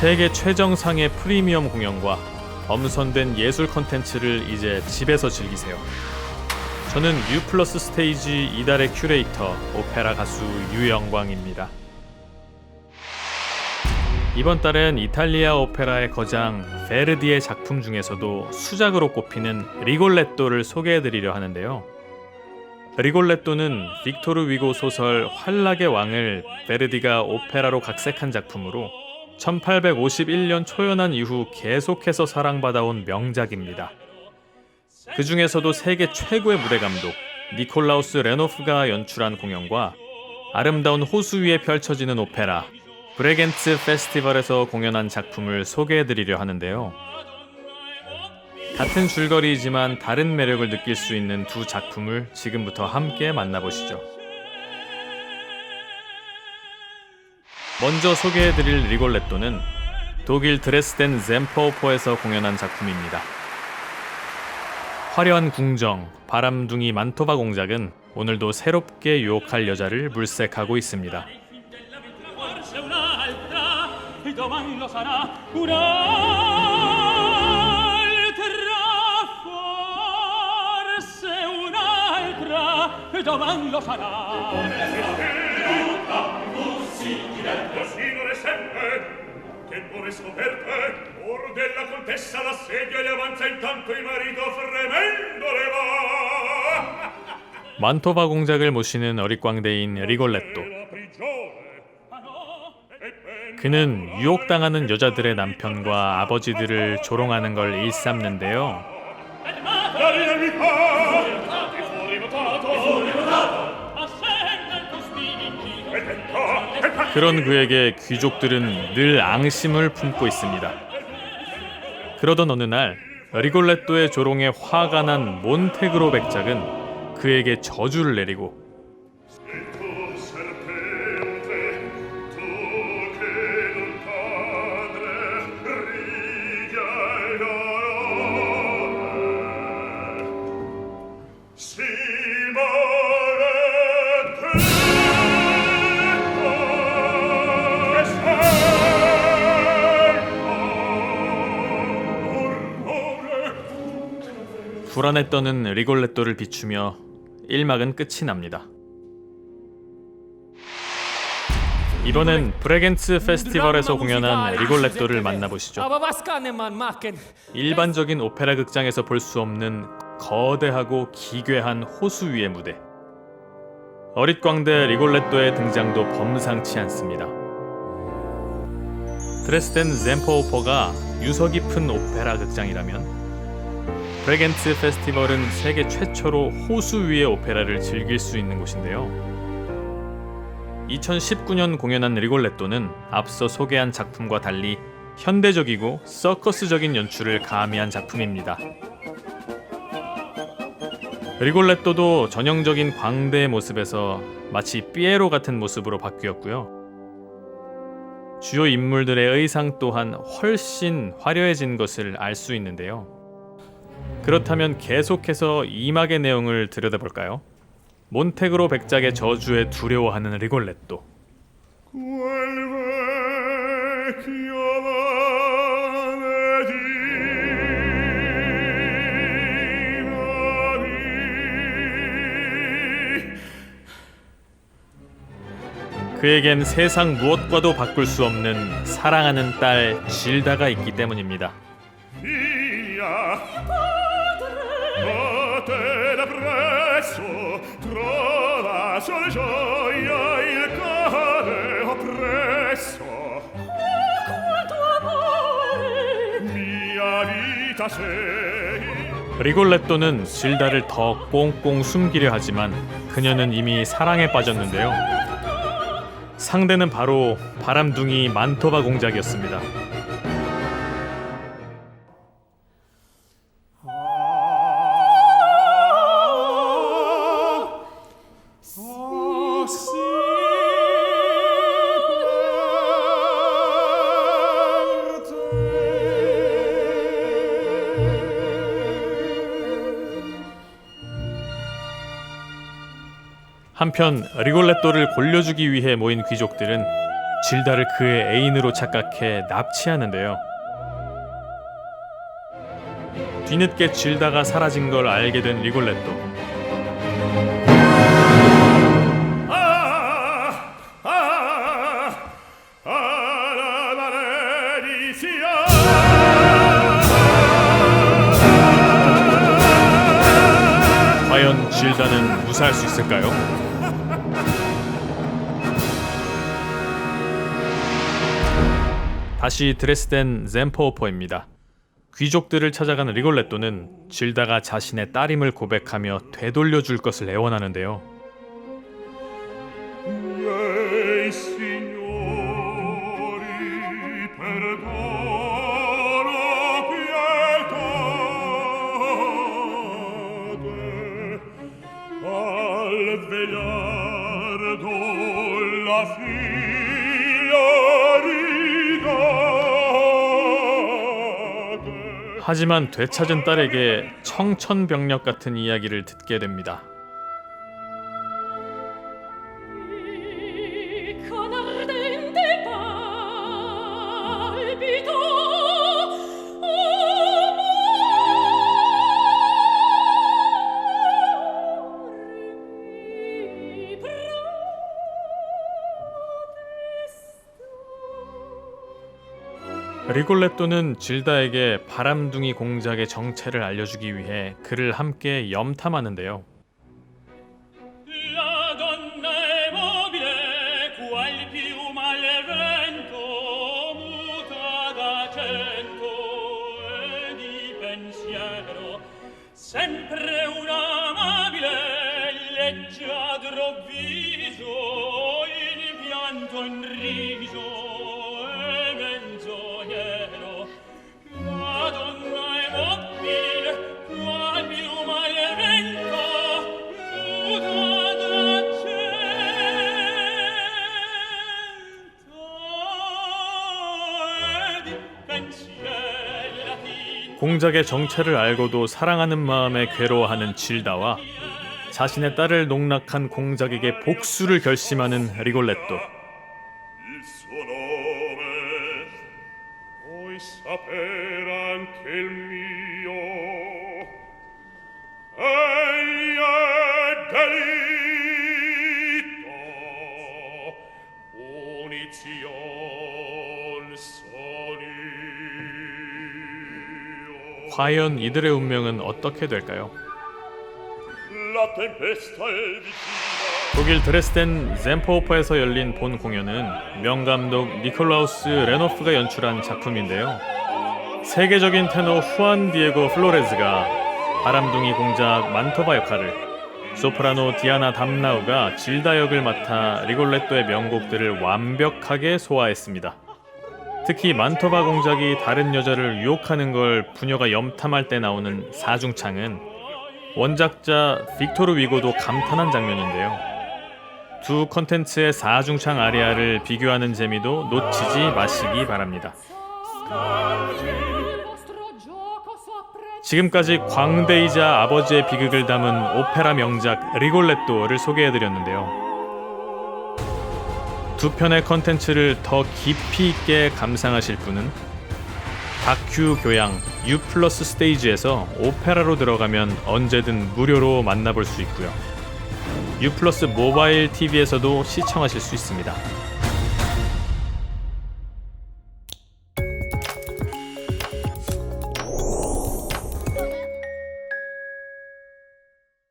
세계 최정상의 프리미엄 공연과 엄선된 예술 컨텐츠를 이제 집에서 즐기세요. 저는 U 플러스 스테이지 이달의 큐레이터 오페라 가수 유영광입니다. 이번 달엔 이탈리아 오페라의 거장 베르디의 작품 중에서도 수작으로 꼽히는 리골레토를 소개해드리려 하는데요. 리골레토는 빅토르 위고 소설 환락의 왕을 베르디가 오페라로 각색한 작품으로 1851년 초연한 이후 계속해서 사랑받아온 명작입니다. 그 중에서도 세계 최고의 무대 감독 니콜라우스 레노프가 연출한 공연과 아름다운 호수 위에 펼쳐지는 오페라 브레겐츠 페스티벌에서 공연한 작품을 소개해드리려 하는데요. 같은 줄거리이지만 다른 매력을 느낄 수 있는 두 작품을 지금부터 함께 만나보시죠. 먼저 소개해드릴 리골레토는 독일 드레스덴 젬퍼오퍼에서 공연한 작품입니다. 화려한 궁정, 바람둥이 만토바 공작은 오늘도 새롭게 유혹할 여자를 물색하고 있습니다. Sarà. Signore sempre, tempo scoperte, or della contessa l'assedio e le avanza intanto il marito fremendo le va. 만토바 공작을 모시는 어릿광대인 리골레토. E 그는 유혹당하는 여자들의 남편과 아버지들을 조롱하는 걸 일삼는데요. 그런 그에게 귀족들은 늘 앙심을 품고 있습니다. 그러던 어느 날 리골레토의 조롱에 화가 난 몬테그로 백작은 그에게 저주를 내리고 불안에 떠는 리골레토를 비추며 1막은 끝이 납니다. 이번엔 브레겐츠 페스티벌에서 공연한 리골레토를 만나보시죠. 일반적인 오페라 극장에서 볼 수 없는 거대하고 기괴한 호수 위의 무대. 어릿광대 리골레토의 등장도 범상치 않습니다. 드레스덴 젬퍼오퍼가 유서 깊은 오페라 극장이라면 브레겐츠 페스티벌은 세계 최초로 호수 위의 오페라를 즐길 수 있는 곳인데요. 2019년 공연한 리골레토는 앞서 소개한 작품과 달리 현대적이고 서커스적인 연출을 가미한 작품입니다. 리골레토도 전형적인 광대의 모습에서 마치 삐에로 같은 모습으로 바뀌었고요. 주요 인물들의 의상 또한 훨씬 화려해진 것을 알 수 있는데요. 그렇다면 계속해서 이막의 내용을 들여다볼까요? 몬테그로 백작의 저주에 두려워하는 mani 그에겐 세상 무엇과도 바꿀 수 없는 사랑하는 딸 질다가 있기 때문입니다. Da presso Trova sol gioia il cane oppresso quanto amore, Mia vita sei 리골레토는 질다를 더 꽁꽁 숨기려 하지만 그녀는 이미 사랑에 빠졌는데요. 상대는 바로 바람둥이 만토바 공작이었습니다. 한편 리골레토를 골려주기 위해 모인 귀족들은 질다를 그의 애인으로 착각해 납치하는데요. 뒤늦게 질다가 사라진 걸 알게 된 리골레토. 질다는 무사할 수 있을까요? 다시 드레스덴 zem포오퍼입니다. 귀족들을 찾아가는 리골레토는 질다가 자신의 딸임을 고백하며 되돌려 줄 것을 애원하는데요. 하지만 되찾은 딸에게 청천벽력 같은 이야기를 듣게 됩니다. 리골레토는 질다에게 바람둥이 공작의 정체를 알려주기 위해 그를 함께 염탐하는데요. E 공작의 정체를 알고도 사랑하는 마음에 괴로워하는 질다와 자신의 딸을 농락한 공작에게 복수를 결심하는 리골레토. 과연 이들의 운명은 어떻게 될까요? 독일 드레스덴 zem포오퍼에서 열린 본 공연은 명감독 니콜라우스 레노프가 연출한 작품인데요. 세계적인 테너 후안 디에고 플로레즈가 바람둥이 공작 만토바 역할을, 소프라노 디아나 담나우가 질다 역을 맡아 리골레토의 명곡들을 완벽하게 소화했습니다. 특히 만토바 공작이 다른 여자를 유혹하는 걸 부녀가 염탐할 때 나오는 사중창은 원작자 빅토르 위고도 감탄한 장면인데요. 두 컨텐츠의 사중창 아리아를 비교하는 재미도 놓치지 마시기 바랍니다. 지금까지 광대이자 아버지의 비극을 담은 오페라 명작 리골레토를 소개해드렸는데요. 두 편의 컨텐츠를 더 깊이 있게 감상하실 분은 다큐 교양 U 플러스 스테이지에서 오페라로 들어가면 언제든 무료로 만나볼 수 있고요. U 플러스 모바일 TV에서도 시청하실 수 있습니다.